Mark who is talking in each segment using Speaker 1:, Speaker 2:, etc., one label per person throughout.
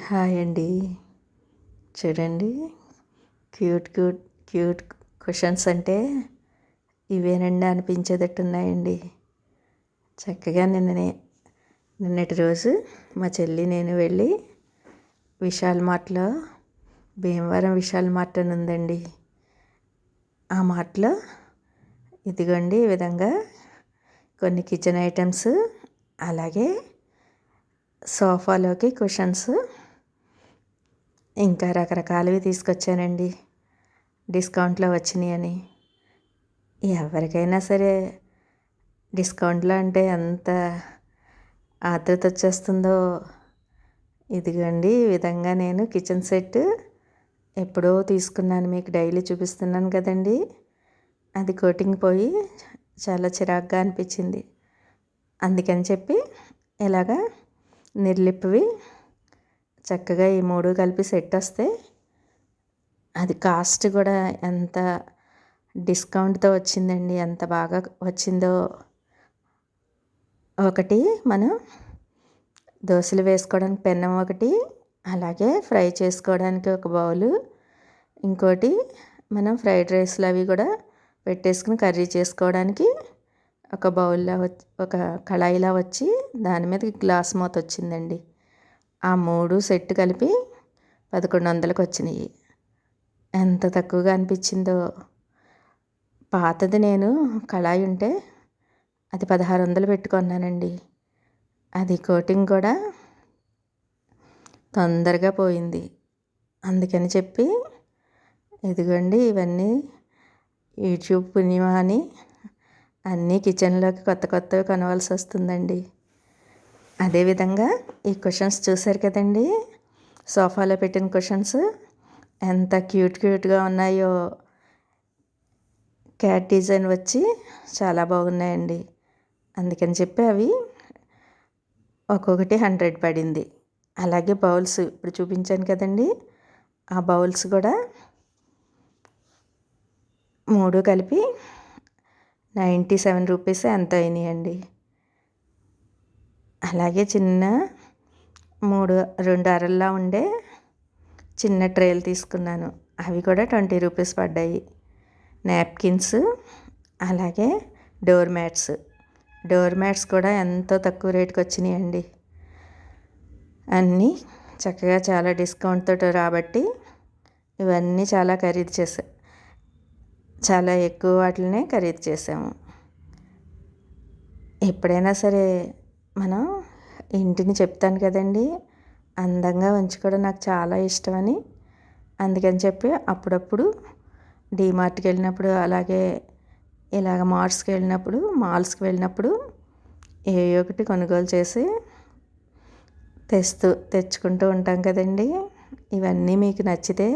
Speaker 1: Hi అండి. చూడండి. Cute cute cute questions అంటే ఇవేనండి అనిపించేటట్టు ఉన్నాయండి చక్కగా నిన్ననే నిన్నటి రోజు మా చెల్లి నేను వెళ్ళి విశాల్ మార్ట్లో భీమవరం విశాల్ మార్ట్ అని ఉందండి. ఆ మార్ట్లో ఇదిగోండి ఈ విధంగా కొన్ని కిచెన్ ఐటమ్స్ అలాగే సోఫాలోకి కుషన్స్ ఇంకా రకరకాలవి తీసుకొచ్చానండి. డిస్కౌంట్లో వచ్చినాయని. ఎవరికైనా సరే డిస్కౌంట్లో అంటే ఎంత ఆతృత వచ్చేస్తుందో ఇదిగండి ఈ విధంగా నేను కిచెన్ సెట్ ఎప్పుడో తీసుకున్నాను మీకు డైలీ చూపిస్తున్నాను కదండి. అది కోటింగ్ పోయి చాలా చిరాగ్గా అనిపించింది. అందుకని చెప్పి ఇలాగా నిర్లిప్పివి చక్కగా ఈ మూడు కలిపి సెట్ వస్తే అది కాస్ట్ కూడా ఎంత డిస్కౌంట్తో వచ్చిందండి ఎంత బాగా వచ్చిందో. ఒకటి మనం దోశలు వేసుకోవడానికి పెన్నం ఒకటి అలాగే ఫ్రై చేసుకోవడానికి ఒక బౌలు. ఇంకోటి మనం ఫ్రైడ్ రైస్లు అవి కూడా పెట్టేసుకుని కర్రీ చేసుకోవడానికి ఒక బౌల్లో ఒక కళాయిలా వచ్చి దాని మీద గ్లాస్ మూత వచ్చిందండి. ఆ మూడు సెట్ కలిపి పదకొండు వందలకు వచ్చినాయి. ఎంత తక్కువగా అనిపించిందో. పాతది నేను కళాయి ఉంటే అది పదహారు వందలు పెట్టుకున్నానండి అది కోటింగ్ కూడా తొందరగా పోయింది. అందుకని చెప్పి ఇదిగోండి ఇవన్నీ యూట్యూబ్ పుణ్యమా అని అన్నీ కిచెన్లోకి కొత్త కొత్తవి కొనవలసి వస్తుందండి. అదేవిధంగా ఈ క్వశ్చన్స్ చూశారు కదండి. సోఫాలో పెట్టిన క్వశ్చన్స్ ఎంత క్యూట్ క్యూట్గా ఉన్నాయో. క్యాట్ డిజైన్ వచ్చి చాలా బాగున్నాయండి. అందుకని చెప్పి అవి ఒక్కొక్కటి హండ్రెడ్ పడింది. అలాగే బౌల్స్ ఇప్పుడు చూపించాను కదండి. ఆ బౌల్స్ కూడా మూడు కలిపి నైంటీ సెవెన్ రూపీస్ ఎంత అయినాయండి అలాగే చిన్న మూడు రెండు అరల్లా ఉండే చిన్న ట్రేలు తీసుకున్నాను. అవి కూడా ట్వంటీ రూపీస్ పడ్డాయి. నాప్కిన్స్ అలాగే డోర్ మ్యాట్స్. డోర్ మ్యాట్స్ కూడా ఎంతో తక్కువ రేటుకి వచ్చినాయండి. అన్నీ చక్కగా చాలా డిస్కౌంట్తో రాబట్టి ఇవన్నీ చాలా ఖరీదు చేసా చాలా ఎక్కువ వాటినే ఖరీదు చేసాము. ఎప్పుడైనా సరే మనం ఇంటిని చెప్తాను కదండి. అందంగా ఉంచుకోవడం నాకు చాలా ఇష్టమని. అందుకని చెప్పి అప్పుడప్పుడు డీమార్ట్కి వెళ్ళినప్పుడు అలాగే ఇలాగ మార్ట్స్కి వెళ్ళినప్పుడు మాల్స్కి వెళ్ళినప్పుడు ఏ ఒకటి కొనుగోలు చేసి తెస్తూ తెచ్చుకుంటూ ఉంటాం కదండి. ఇవన్నీ మీకు నచ్చితే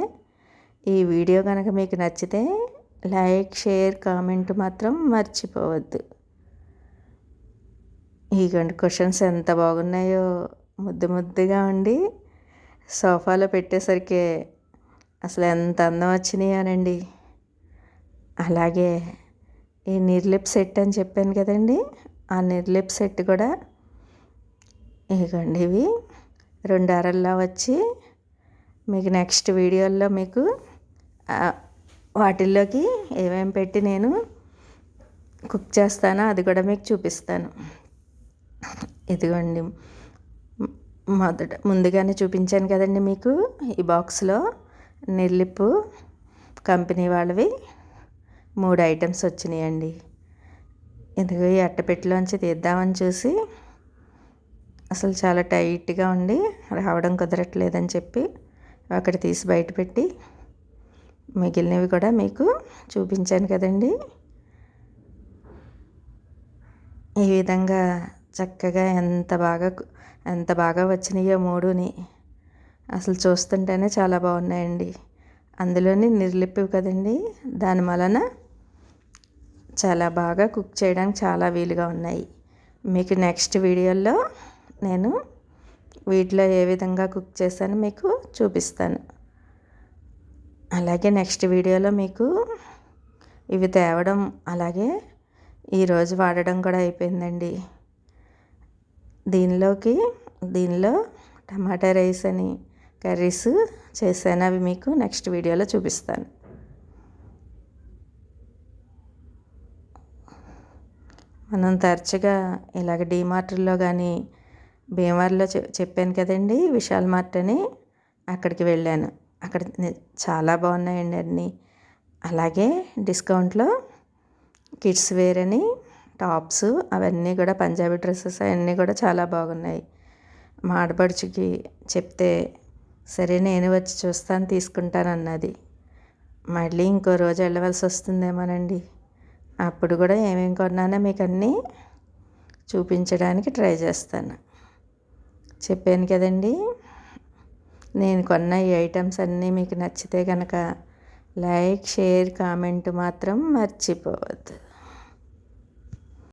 Speaker 1: ఈ వీడియో కనుక మీకు నచ్చితే లైక్ షేర్ కామెంట్ మాత్రం మర్చిపోవద్దు. ఇగోండి క్వశ్చన్స్ ఎంత బాగున్నాయో ముద్దు ముద్దుగా ఉండి సోఫాలో పెట్టేసరికి అసలు ఎంత అందం వచ్చినాయనండి. అలాగే ఈ నిర్లిప్ సెట్ అని చెప్పాను కదండి ఆ నిర్లిప్ సెట్ కూడా ఇగండి ఇవి రెండు అరల్లా వచ్చి మీకు నెక్స్ట్ వీడియోల్లో మీకు వాటిల్లోకి ఏమేమి పెట్టి నేను కుక్ చేస్తానో అది కూడా మీకు చూపిస్తాను. ఇదిగోండి. మొదట ముందుగానే చూపించాను కదండి మీకు. ఈ బాక్స్లో నెల్లిప్పు కంపెనీ వాళ్ళవి మూడు ఐటమ్స్ వచ్చినాయండి. ఇదిగో ఈ అట్టపెట్టిలోంచి తీద్దామని చూసి అసలు చాలా టైట్గా ఉండి రావడం కుదరట్లేదని చెప్పి అక్కడ తీసి బయటపెట్టి మిగిలినవి కూడా మీకు చూపించాను కదండి. ఈ విధంగా చక్కగా ఎంత బాగా ఎంత బాగా వచ్చినాయో మూడుని అసలు చూస్తుంటేనే చాలా బాగున్నాయండి. అందులోని నిర్లిప్పివి కదండి దాని వలన చాలా బాగా కుక్ చేయడానికి చాలా వీలుగా ఉన్నాయి. మీకు నెక్స్ట్ వీడియోలో నేను వీటిలో ఏ విధంగా కుక్ చేశానో మీకు చూపిస్తాను. అలాగే నెక్స్ట్ వీడియోలో మీకు ఇవి తేవడం అలాగే ఈరోజు వాడడం కూడా అయిపోయిందండి. దీనిలోకి దీనిలో టమాటా రైస్ అని కర్రీస్ చేశాను. అవి మీకు నెక్స్ట్ వీడియోలో చూపిస్తాను. మనం తరచుగా ఇలాగ డీమార్ట్లో కానీ భీమవరంలో చెప్పాను కదండి విశాల్ మార్ట్ అని అక్కడికి వెళ్ళాను. అక్కడ చాలా బాగున్నాయండి అన్నీ. అలాగే డిస్కౌంట్లో కిడ్స్ వేర్ అని టాప్స్ అవన్నీ కూడా పంజాబీ డ్రెస్సెస్ అవన్నీ కూడా చాలా బాగున్నాయి. మా ఆడపడుచుకి చెప్తే సరే నేను వచ్చి చూస్తాను తీసుకుంటాను అన్నది. మళ్ళీ ఇంకో రోజు వెళ్ళవలసి వస్తుందేమోనండి. అప్పుడు కూడా ఏమేమి కొన్నానో మీకు అన్నీ చూపించడానికి ట్రై చేస్తాను. చెప్పాను కదండి నేను కొన్న ఈ ఐటమ్స్ అన్నీ మీకు నచ్చితే కనుక లైక్ షేర్ కామెంట్ మాత్రం మర్చిపోవద్దు.